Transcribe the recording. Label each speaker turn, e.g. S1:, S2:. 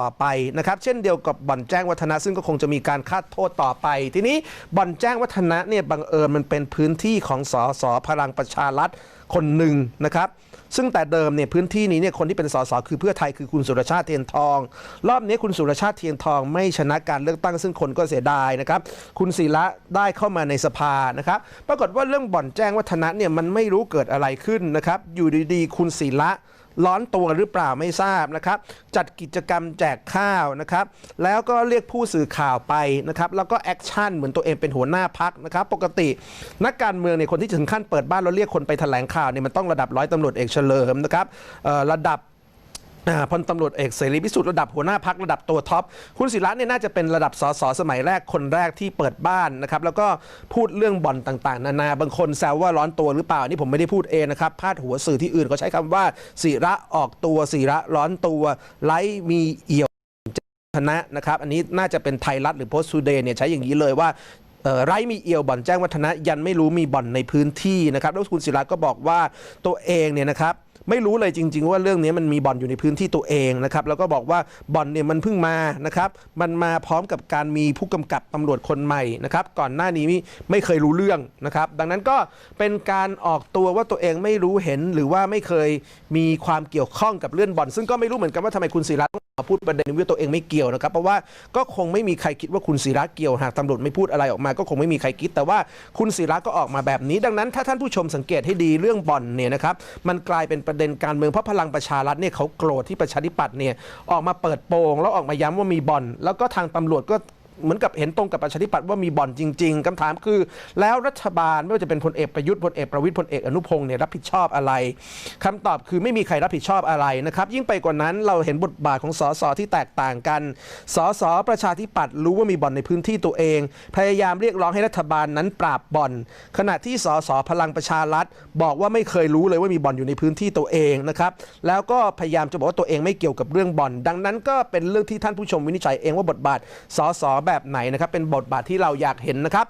S1: ต่อไปนะครับ เช่นเดียวกับบ่อนแจ้งวัฒนะซึ่งก็คงจะมีการคาดโทษต่อไป ทีนี้บ่อนแจ้งวัฒนะเนี่ยบังเอิญมันเป็นพื้นที่ของสสพลังประชารัฐคนหนึ่งนะครับ ซึ่งแต่เดิมเนี่ยพื้นที่นี้เนี่ยคนที่เป็นสสคือเพื่อไทยคือคุณสุรชาติเทียนทอง รอบนี้คุณสุรชาติเทียนทองไม่ชนะการเลือกตั้งซึ่งคนก็เสียดายนะครับ คุณศิระได้เข้ามาในสภานะครับ ปรากฏว่าเรื่องบ่อนแจ้งวัฒนะเนี่ยมันไม่รู้เกิดอะไรขึ้นนะครับ อยู่ดีๆ คุณศิระ ร้อนตัวหรือเปล่าไม่ทราบนะครับ จัดกิจกรรมแจกข้าวนะครับ แล้วก็เรียกผู้สื่อข่าวไปนะครับ แล้วก็แอคชั่นเหมือนตัวเองเป็นหัวหน้าพักนะครับ ปกติ นักการเมืองเนี่ยคนที่ถึงขั้นเปิดบ้านแล้วเรียกคนไปแถลงข่าวเนี่ยมันต้องระดับร้อยตำรวจเอกเฉลิมนะครับระดับ พลตำรวจเอกเสรีพิสุทธิ์ระดับหัวหน้าพักระดับตัวท็อปคุณศิระเนี่ยน่าจะเป็นระดับสสสมัยแรกคนแรกที่เปิดบ้านนะครับแล้วก็พูดเรื่องบ่อนต่างๆ นานาบางคนแซวว่าร้อนตัวหรือเปล่า นี่ผมไม่ได้พูดเองนะครับพาดหัวสื่อที่อื่นเขาใช้คำว่าศิระออกตัวศิระร้อนตัวไร้มีเอี่ยวชนะนะครับอันนี้น่าจะเป็นไทยรัฐหรือโพสต์ t ูเดย์เนี่ยใช้อย่างนี้เลยว่าไร้มีเอียวบ่อนแจ้งวัฒนะยันไม่รู้มีบ่อนในพื้นที่นะครับแล้วคุณศิระก็บอกว่าตัวเองเนี่ยนะครับ ไม่รู้เลยจริง ๆ ว่าเรื่องนี้มันมีบ่อนอยู่ในพื้นที่ตัวเองนะครับแล้วก็บอกว่าบ่อนเนี่ยมันเพิ่งมานะครับมันมาพร้อมกับการมีผู้กำกับตำรวจคนใหม่นะครับก่อนหน้านี้ไม่เคยรู้เรื่องนะครับดังนั้นก็เป็นการออกตัวว่าตัวเองไม่รู้เห็นหรือว่าไม่เคยมีความเกี่ยวข้องกับเรื่องบ่อน ซึ่งก็ไม่รู้เหมือนกันว่าทำไมคุณศิระต้องมาพูดประเด็นนี้ว่าตัวเองไม่เกี่ยวนะครับเพราะว่าก็คงไม่มีใครคิดว่าคุณศิระเกี่ยวหากตำรวจไม่พูดอะไรออกมา ก็คงไม่มีใครคิด แต่ว่าคุณศิระก็ออกมาแบบนี้ ดังนั้นถ้าท่านผู้ชมสังเกตให้ดีเรื่องบ่อนเนี่ยนะครับมันกลายเป็นประเด็นการเมืองเพราะพลังประชารัฐเนี่ยเขาโกรธที่ประชาธิปัตย์เนี่ยออกมาเปิดโปงแล้วออกมาย้ำว่ามีบ่อน แล้วก็ทางตำรวจก็ เหมือนกับเห็นตรงกับประชาธิปัตย์ว่ามีบ่อนจริง ๆคำถามคือ แล้วรัฐบาลไม่ว่าจะเป็นพลเอกประยุทธ์พลเอกประวิตยพลเอกอนุพงศ์เนี่ยรับผิดชอบอะไรคำตอบคือไม่มีใครรับผิดชอบอะไรนะครับ ยิ่งไปกว่านั้นเราเห็นบทบาทของสสที่แตกต่างกันสสประชาธิปัตย์รู้ว่ามีบ่อนในพื้นที่ตัวเอง พยายามเรียกร้องให้รัฐบาลนั้นปราบบ่อน ขณะที่สสพลังประชารัฐ บอกว่าไม่เคยรู้เลยว่ามีบ่อนอยู่ในพื้นที่ตัวเองนะครับแล้วก็พยายามจะบอกว่าตัวเองไม่เกี่ยวกับเรื่องบ่อน ดังนั้นก็เป็นเรื่องที่ท่านผู้ชมวินิจฉัยเองว่าบทบาทสสแบบไหนนะครับเป็นบทบาทที่เราอยากเห็นนะครับ